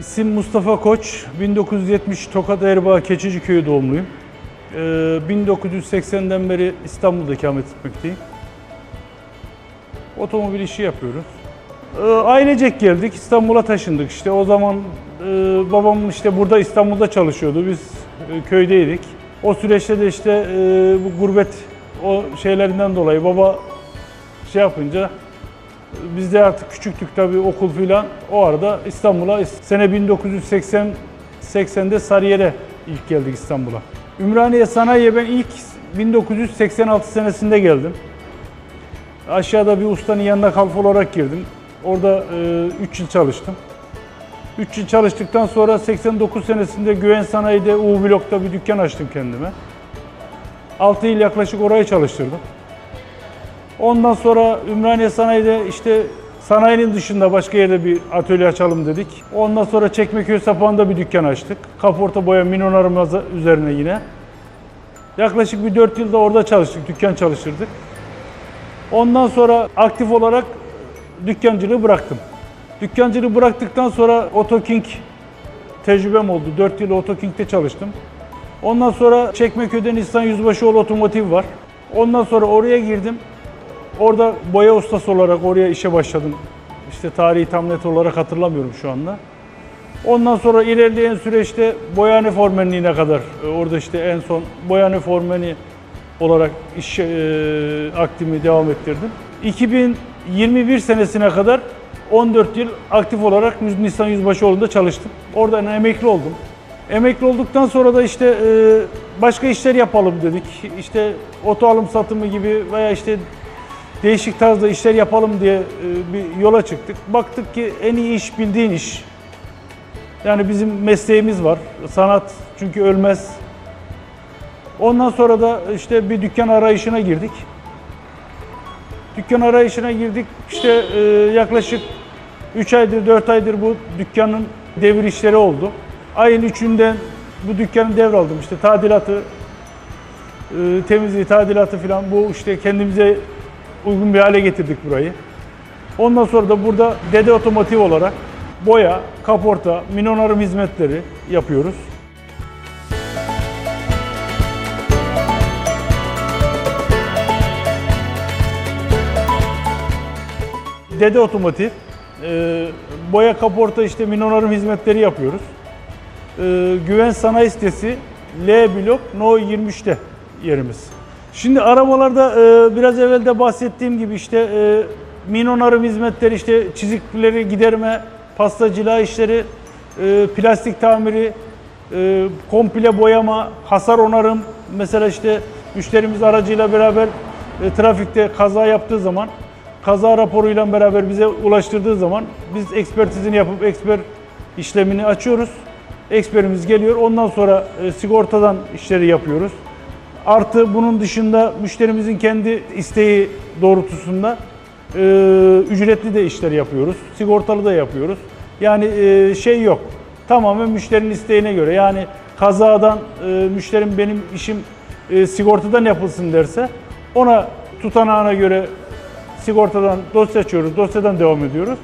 İsim Mustafa Koç. 1970 Tokat Erbaa Keçici Köyü doğumluyum. Ee, 1980'den beri İstanbul'da ikamet etmekteyim. Otomobil işi yapıyoruz. Ee, ailecek geldik. İstanbul'a taşındık işte. O zaman e, babam işte burada İstanbul'da çalışıyordu. Biz e, köydeydik. O süreçte de işte e, bu gurbet o şeylerinden dolayı baba şey yapınca biz de artık küçüktük tabii okul filan. O arada İstanbul'a sene 1980 80'de Sarıyer'e ilk geldik İstanbul'a. Ümraniye Sanayi'ye ben ilk 1986 senesinde geldim. Aşağıda bir ustanın yanına kalfa olarak girdim. Orada 3 yıl çalıştım. 3 yıl çalıştıktan sonra 89 senesinde Güven Sanayi'de U Blok'ta bir dükkan açtım kendime. 6 yıl yaklaşık orayı çalıştırdım. Ondan sonra Ümraniye Sanayi'de işte sanayinin dışında başka yerde bir atölye açalım dedik. Ondan sonra Çekmeköy Sapan'da bir dükkan açtık. Kaporta boya minonarımız üzerine yine. Yaklaşık bir 4 yılda orada çalıştık, dükkan çalıştırdık. Ondan sonra aktif olarak dükkancılığı bıraktım. Dükkancılığı bıraktıktan sonra Otoking tecrübem oldu. 4 yıl Otoking'de çalıştım. Ondan sonra Çekmeköy'de Nisan Yüzbaşıoğlu Otomotiv var. Ondan sonra oraya girdim. Orada boya ustası olarak oraya işe başladım. İşte tarihi tam net olarak hatırlamıyorum şu anda. Ondan sonra ilerleyen süreçte boyane formenliğine kadar e, orada işte en son boyane formeni olarak iş e, aktifimi devam ettirdim. 2021 senesine kadar 14 yıl aktif olarak Nisan Yüzbaşıoğlu'nda çalıştım. Oradan emekli oldum. Emekli olduktan sonra da işte e, başka işler yapalım dedik. İşte oto alım satımı gibi veya işte değişik tarzda işler yapalım diye e, bir yola çıktık. Baktık ki en iyi iş bildiğin iş. Yani bizim mesleğimiz var. Sanat çünkü ölmez. Ondan sonra da işte bir dükkan arayışına girdik. Dükkan arayışına girdik. İşte e, yaklaşık 3 aydır 4 aydır bu dükkanın devir işleri oldu. Ayın 3'ünden bu dükkanı devraldım. İşte tadilatı, e, temizliği, tadilatı falan bu işte kendimize uygun bir hale getirdik burayı. Ondan sonra da burada Dede Otomotiv olarak boya, kaporta, minonarım hizmetleri yapıyoruz. Dede Otomotiv, e, boya, kaporta, işte minonarım hizmetleri yapıyoruz. E, Güven Sanayi Sitesi L blok No 23'te yerimiz. Şimdi arabalarda e, biraz evvel de bahsettiğim gibi işte e, minonarım hizmetleri, işte çizikleri giderme, pasta cila işleri, e, plastik tamiri, e, komple boyama, hasar onarım. Mesela işte müşterimiz aracıyla beraber e, trafikte kaza yaptığı zaman kaza raporuyla beraber bize ulaştırdığı zaman biz ekspertizini yapıp eksper işlemini açıyoruz. Eksperimiz geliyor. Ondan sonra e, sigortadan işleri yapıyoruz. Artı bunun dışında müşterimizin kendi isteği doğrultusunda e, ücretli de işler yapıyoruz. Sigortalı da yapıyoruz. Yani e, şey yok. Tamamen müşterinin isteğine göre. Yani kazadan e, müşterim benim işim e, sigortadan yapılsın derse ona tutanağına göre sigortadan dosya açıyoruz. Dosyadan devam ediyoruz.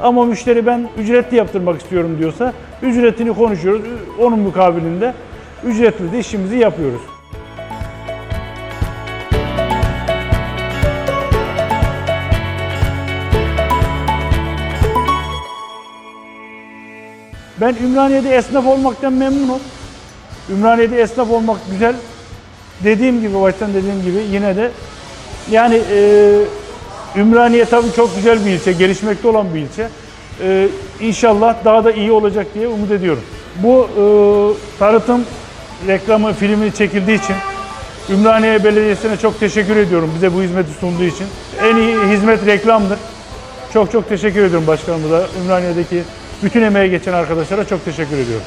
Ama müşteri ben ücretli yaptırmak istiyorum diyorsa ücretini konuşuyoruz. Onun mukabilinde ücretli de işimizi yapıyoruz. Ben Ümraniye'de esnaf olmaktan memnunum. Ümraniye'de esnaf olmak güzel. Dediğim gibi, baştan dediğim gibi yine de yani e, Ümraniye tabii çok güzel bir ilçe, gelişmekte olan bir ilçe. E, inşallah daha da iyi olacak diye umut ediyorum. Bu e, tanıtım reklamı, filmi çekildiği için Ümraniye Belediyesi'ne çok teşekkür ediyorum bize bu hizmeti sunduğu için. En iyi hizmet reklamdır. Çok çok teşekkür ediyorum başkanımıza, Ümraniye'deki bütün emeğe geçen arkadaşlara çok teşekkür ediyorum.